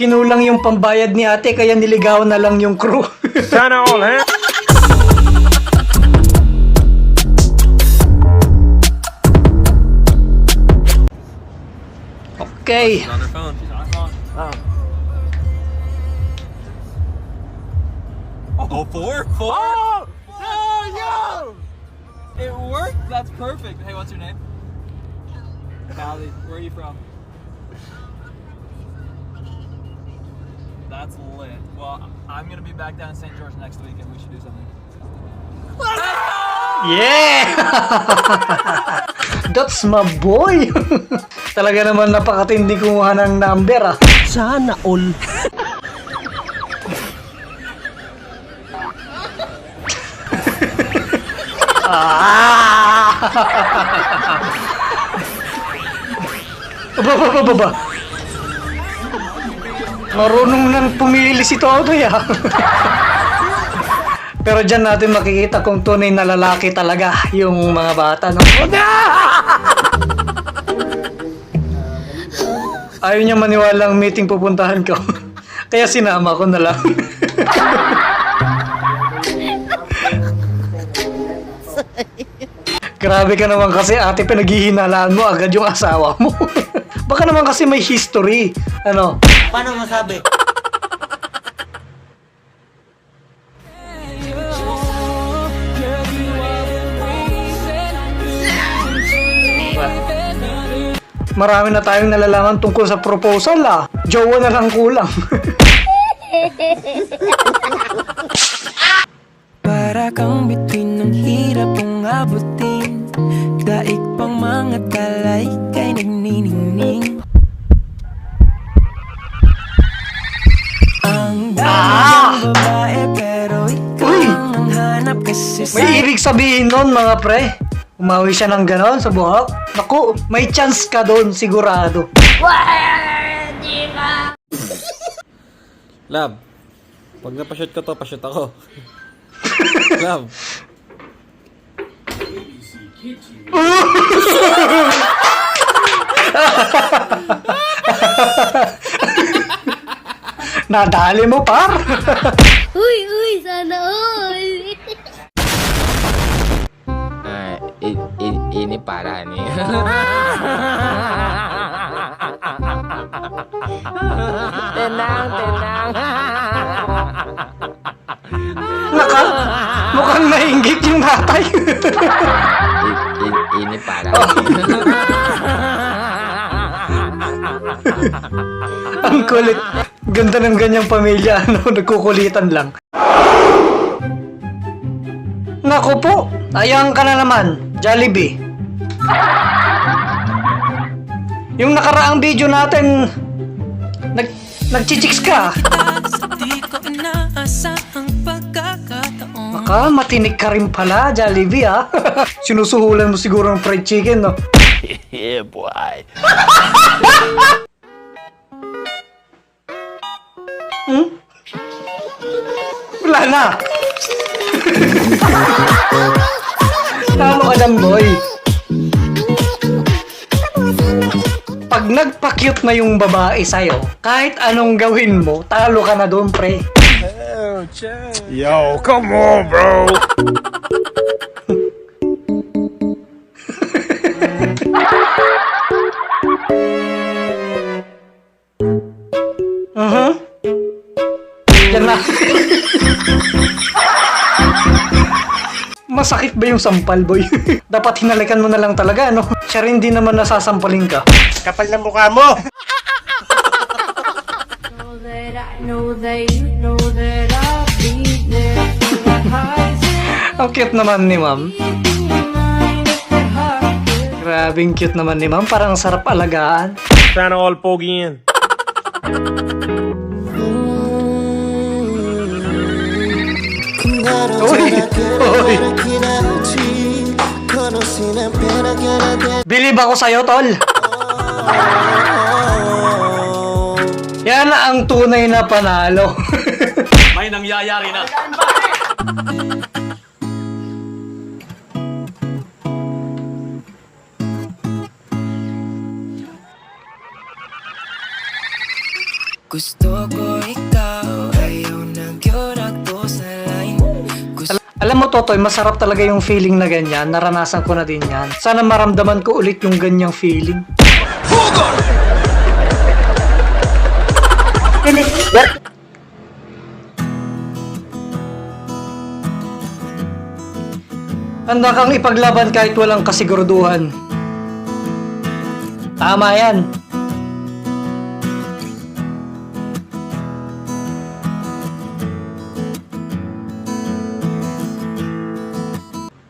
Kinulang yung pambayad ni ate kaya niligaw na lang yung crew. Sana all, eh? okay. On her phone. She's on her phone. Oh. Oh, four? Four? Oh! Oh, yo! It worked? That's perfect. Hey, what's your name? Callie. Where are you from? That's lit. Well, I'm gonna be back down in St. George next week and we should do something. Yeah! That's my boy! Talaga naman napakatindi kumuha ng number ah. Sana all. Ah! Aba, aba, aba, aba. Marunong nang pumili si Toto ya. Pero dyan natin makikita kung tunay na lalaki talaga yung mga bata. No? Ayaw niya maniwalang meeting pupuntahan ko. Kaya sinama ko na lang. Grabe ka naman kasi ate pinaghihinalaan mo agad yung asawa mo. Baka naman kasi may history. Ano? Paano masabi? Marami na tayong nalalaman tungkol sa proposal ah. Jowa na lang kulang. Para kang bituin ng hirap kong abutin Daig pang mga talay kay nagniningning Ang dami niyang babae pero ikaw Uy! ang hanap kasi sa May ibig sabihin nun mga pre. Umawi siya ng ganon sa buhok. Naku, may chance ka doon sigurado. Lab, pag napashoot ko to, pashoot ako. Lab, Nadali mo par. Uy, uy, sana all. Ah, i- i- ini para nih. tenang, tenang. Naka, mukhang nainggit yung natay. I- i- ini para Ang kulit. Ganda ng ganyang pamilya, ano, nagkukulitan lang. Naku po, ayang ka na naman, Jollibee. Yung nakaraang video natin, nag, nagchichicks ka. Sa di ko inaasahang Baka matinik ka rin pala, Jollibee ha. Sinusuhulan mo siguro ng fried chicken, no? Yeah, boy. Hmm? Wala na. Talo ka lang, boy. Pag nagpa-cute na yung babae sa'yo, kahit anong gawin mo, talo ka na doon, pre. Yo, come on, bro. Yan na. Masakit ba yung sampal, boy? Dapat hinalikan mo na lang talaga, no? Siya rin di naman nasasampalin ka. Kapal ng mukha mo! Know that I know that you know that I'll Ang cute naman ni ma'am. Grabing cute naman ni ma'am. Parang sarap alagaan. Sana all pogi in. Uy! Uy! Bilib ako sa'yo, tol. Yan ang tunay na panalo. May nangyayari na. Gusto ko ikaw Ayaw na gyurag sa line Gusto Alam mo, Totoy, masarap talaga yung feeling na ganyan. Naranasan ko na din yan. Sana maramdaman ko ulit yung ganyang feeling. Handa kang ipaglaban kahit walang kasiguraduhan. Tama yan.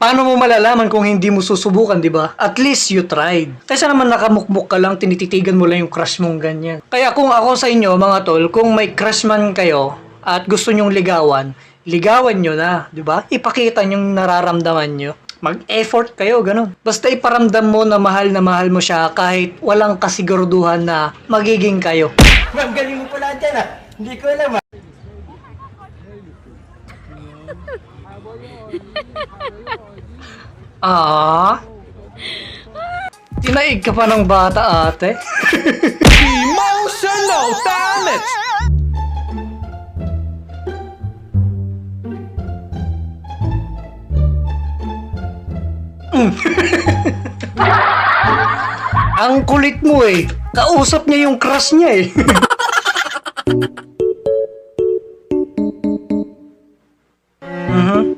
Paano mo malalaman kung hindi mo susubukan, di ba? At least you tried. Kaysa naman nakamukmuk ka lang, tinititigan mo lang yung crush mong ganyan. Kaya kung ako sa inyo, mga tol, kung may crush man kayo at gusto nyong ligawan, ligawan nyo na, di ba? Ipakita nyong nararamdaman nyo. Mag-effort kayo, ganun. Basta iparamdam mo na mahal na mahal mo siya kahit walang kasiguraduhan na magiging kayo. Ma'am, galing mo pala dyan ah. Hindi ko alam ah. Ah? Tinaig ka pa ng bata, ate. Emotional damage! Ang kulit mo eh. Kausap niya yung crush niya eh. Mhm.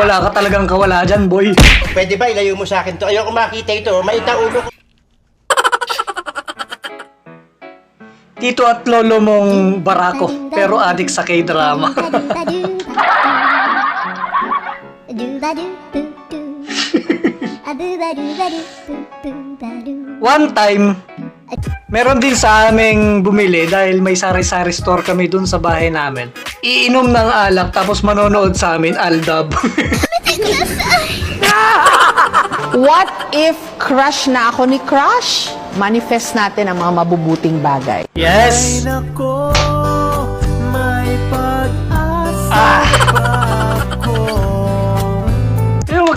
Wala ka talagang kawala dyan, boy. Pwede ba ilayo mo sa akin to? Ayoko makita ito. Maita ulo ko. Tito at lolo mong barako, pero adik sa K-drama. One time, meron din sa aming bumili dahil may sari-sari store kami dun sa bahay namin. Iinom ng alak tapos manonood sa amin, Aldab. What if crush na ako ni crush? manifest natin ang mga mabubuting bagay. Yes! Ay, nako, may pag-asa ah!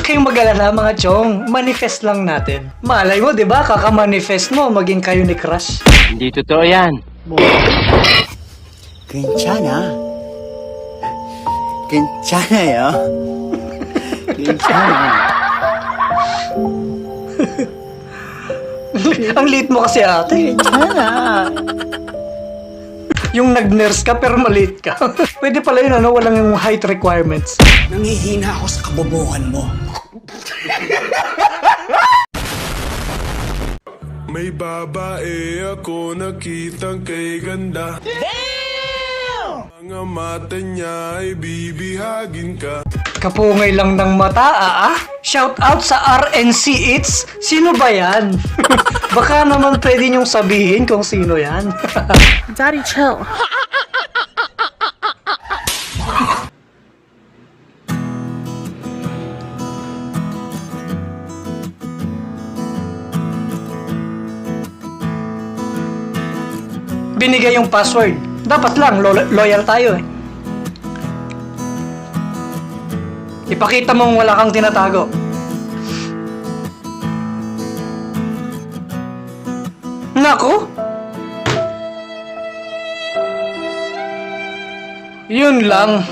kayong mag-alala mga chong, manifest lang natin. Malay mo, di ba? Kakamanifest mo, maging kayo ni Crush. Hindi totoo yan. Kinchana? Kinchana yo? Kinchana. Ang late mo kasi ate. Sana. yung nag-nurse ka pero maliit ka. Pwede pala yun ano, walang yung height requirements. Nangihina ako sa kabobohan mo. May babae ako nakitang kay ganda. Damn! Mga mata niya ay bibihagin ka. Kapungay lang ng mata, ah, ah. Shout out sa RNC It's. Sino ba yan? Baka naman pwede niyong sabihin kung sino yan. Daddy, chill. Binigay yung password. Dapat lang, lo- loyal tayo eh. Ipakita mong wala kang tinatago. Nako! Yun lang.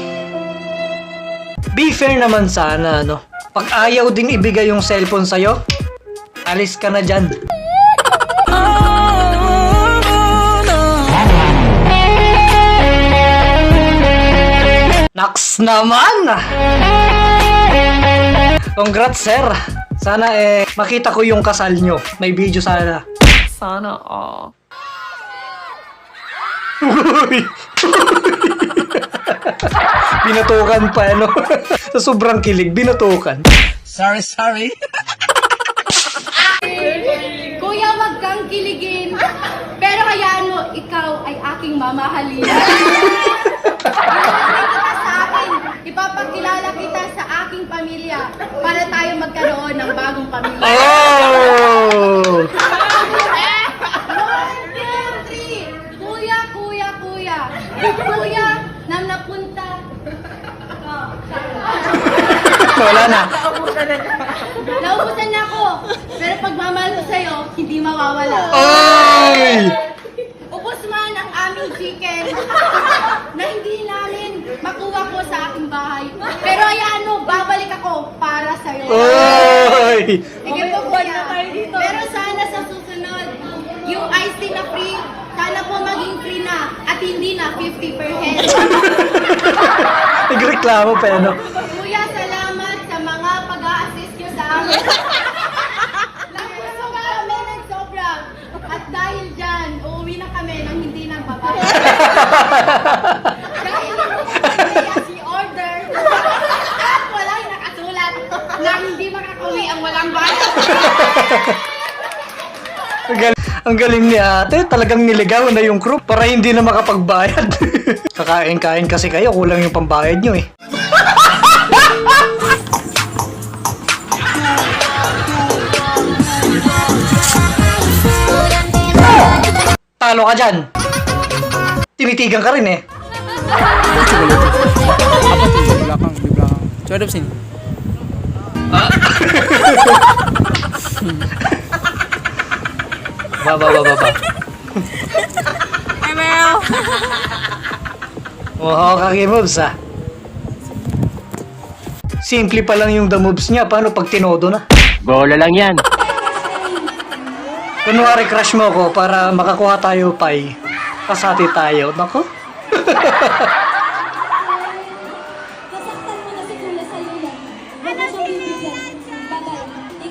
Be fair naman sana, no? Pag ayaw din ibigay yung cellphone sa'yo, alis ka na dyan. Naks naman! Congrats, sir! Sana eh, makita ko yung kasal nyo. May video sana. Sana all. Uy! binatukan pa, ano? Sa sobrang kilig, binatukan. Sorry, sorry. Kuya, wag kang kiligin. Pero hayaan mo, ikaw ay aking mamahalin. Ipapakilala kita sa akin. Ipapakilala kita pamilya para tayo magkaroon ng bagong pamilya. Oh! One, two, three. Kuya, kuya, kuya. Kuya, na napunta. Oh, Wala na. Naubusan na ako. Pero pagmamahal ko sa'yo, hindi mawawala. Ay! Ubus man ang aming chicken na hindi namin makuha ko sa aking bahay. Pero ayan mo, babalik ako para sa'yo. Ay! Sige po, kuya. Pero sana sa susunod, yung iced tea na free, sana po maging free na at hindi na 50 per head. Nagreklamo pa ano. Kuya, salamat sa mga pag-a-assist nyo sa amin. Nagpuso kami ng sobra. At dahil dyan, uuwi na kami nang hindi nagbabayad. dahil hindi si order. At wala yung nakasulat na hindi makakauwi ang walang bayad. Ang galing, ang galing ni ate, talagang niligaw na yung crew para hindi na makapagbayad. Kakain-kain kasi kayo, kulang yung pambayad nyo eh. Talo ka dyan. Tinitigan ka rin eh. Ba, ba, ba, ba, ba. Hi, Mel! Oo, kaki moves ah. Simple pa lang yung the moves niya. Paano pag tinodo na? Bola lang yan. Kunwari crush mo ko para makakuha tayo pay. Kasati tayo. Nako.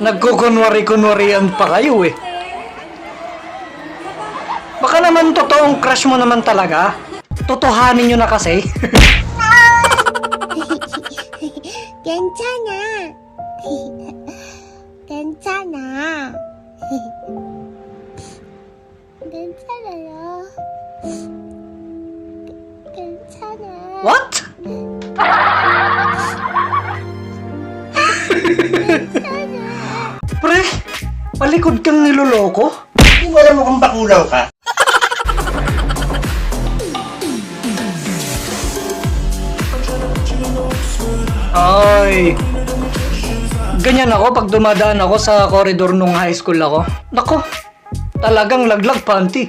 Nagkukunwari-kunwarian pa kayo eh Baka naman totoong crush mo naman talaga. Totohanin nyo na kasi. 괜찮아. 괜찮아. 괜찮아요. 괜찮아. What? Pre, palikod kang niloloko? Hindi mo alam mo kung bakulaw ka. Ay. Ganyan ako pag dumadaan ako sa koridor nung high school ako. Nako, talagang laglag panty.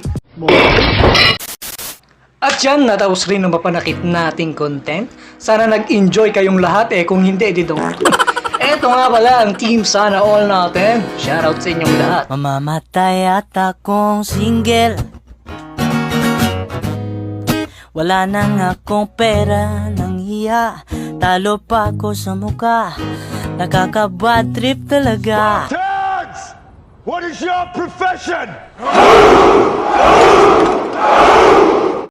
At yan, natapos rin ang mapanakit nating content. Sana nag-enjoy kayong lahat eh. Kung hindi, di don't. Eto nga pala ang team Sana All natin. Shoutout sa inyong lahat. Mamamatay at akong single wala nang akong pera ng hiya Talo pa ako sa muka Nakakabad trip talaga Tags! What is your profession?